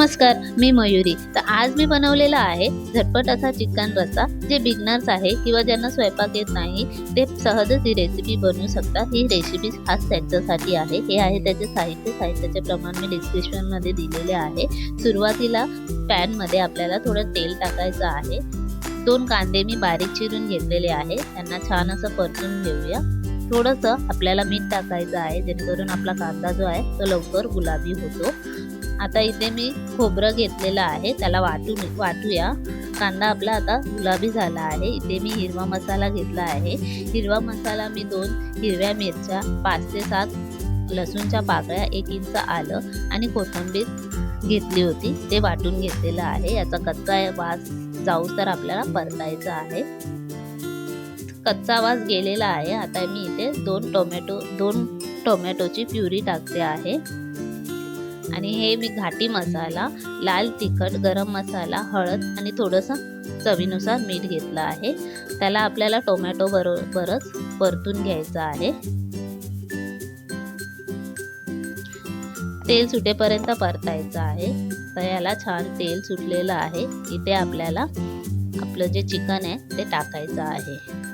नमस्कार मी मयुरी. तर आज मी बनवलेला आहे झटपट असा चिकन रस्सा जे बिगनर्स आहे किंवा ज्यांना स्वयंपाक येत नाही ते सहजच ही रेसिपी बनवू शकतात. ही रेसिपी खास त्यांच्यासाठी आहे. हे आहे त्याचे साहित्य. साहित्याचे प्रमाण मी डिस्क्रिप्शनमध्ये दिलेले आहे. सुरुवातीला पॅनमध्ये आपल्याला थोडं तेल टाकायचं आहे. दोन कांदे मी बारीक चिरून घेतलेले आहे. त्यांना छान असं परतून घेऊया. थोडंसं आपल्याला मीठ टाकायचं आहे जेणेकरून आपला कांदा जो आहे तो लवकर गुलाबी होतो. आता इथे मी खोबरं घेतलेलं आहे त्याला वाटून वाटूया. कांदा आपला आता गुलाबी झाला आहे. इथे मी हिरवा मसाला घेतला आहे. हिरवा मसाला मी दोन हिरव्या मिरच्या पाच ते सात लसूणच्या पाकळ्या एक इंच आलं आणि कोथिंबीर घेतली होती. ते वाटून घेतलेलं आहे. याचा कच्चा वास जाऊ तर आपल्याला परतायचा आहे. कच्चा वास गेलेला आहे. आता मी इथे दोन टोमॅटो दोन टोमॅटोची प्युरी टाकते आहे. आणि हे मी घाटी मसाला लाल तिखट गरम मसाला हळद आणि थोडंसं चवीनुसार मीठ घेतलं आहे. त्याला आपल्याला टोमॅटो बरोबरच परतून घ्यायचं आहे. तेल सुटेपर्यंत परतायचं आहे. तर याला छान तेल सुटलेलं आहे. इथे आपल्याला आपलं जे चिकन आहे ते टाकायचं आहे.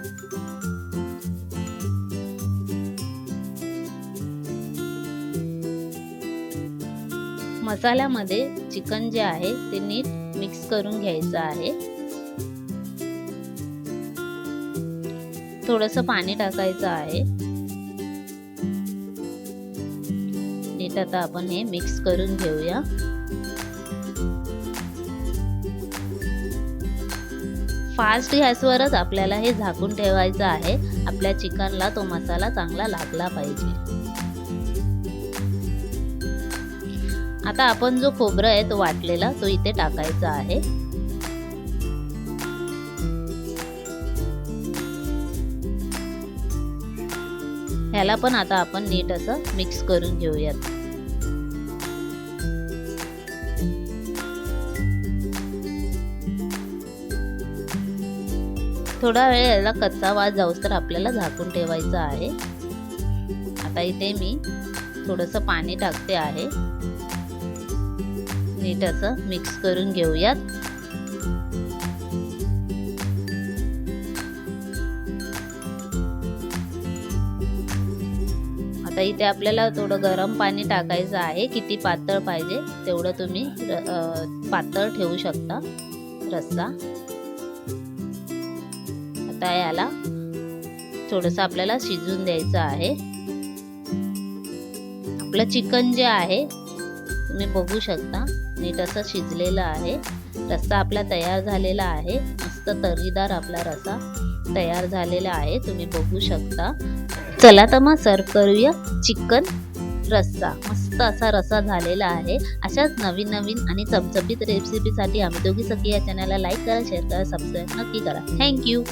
मसाल्यामध्ये चिकन जे आहे ते नीट मिक्स करून घ्यायचं आहे. थोडंसं पाणी टाकायचं आहे. नीट आता आपण हे मिक्स करून घेऊया. फास्ट गॅसवरच आपल्याला हे झाकून ठेवायचं आहे. आपल्या चिकनला तो मसाला चांगला लागला पाहिजे. आता आपण जो खोबरं आहे तो वाटलेला तो इथे टाकायचा आहे. ह्याला पण आता आपण नीट असं मिक्स करून घेऊयात. थोडा वेळ याला कच्चा वास जाऊस तर आपल्याला झाकून ठेवायचं आहे. आता इथे मी थोडंसं पाणी टाकते आहे. नीट असं मिक्स करून घेऊयात. आता इथे आपल्याला थोडं गरम पाणी टाकायचं आहे. किती पातळ पाहिजे तेवढं तुम्ही पातळ ठेवू शकता. रस्सा. आता याला थोडंसं आपल्याला शिजून द्यायचं आहे. आपलं चिकन जे आहे तुम्ही बघू शकता. नीट असं शिजलेलं आहे. रस्सा आपला तयार झालेला आहे. मस्त तर्रीदार आपला रस्सा तयार झालेला आहे. तुम्ही बघू शकता. चला तर मग सर्व करूया चिकन रस्सा. मस्त असा रस्सा झालेला आहे. अशाच नवीन नवीन आणि चमचमीत रेसिपीसाठी आम्ही दोघी सगळी या चॅनलला लाईक करा शेअर करा सबस्क्राईब नक्की करा. थँक्यू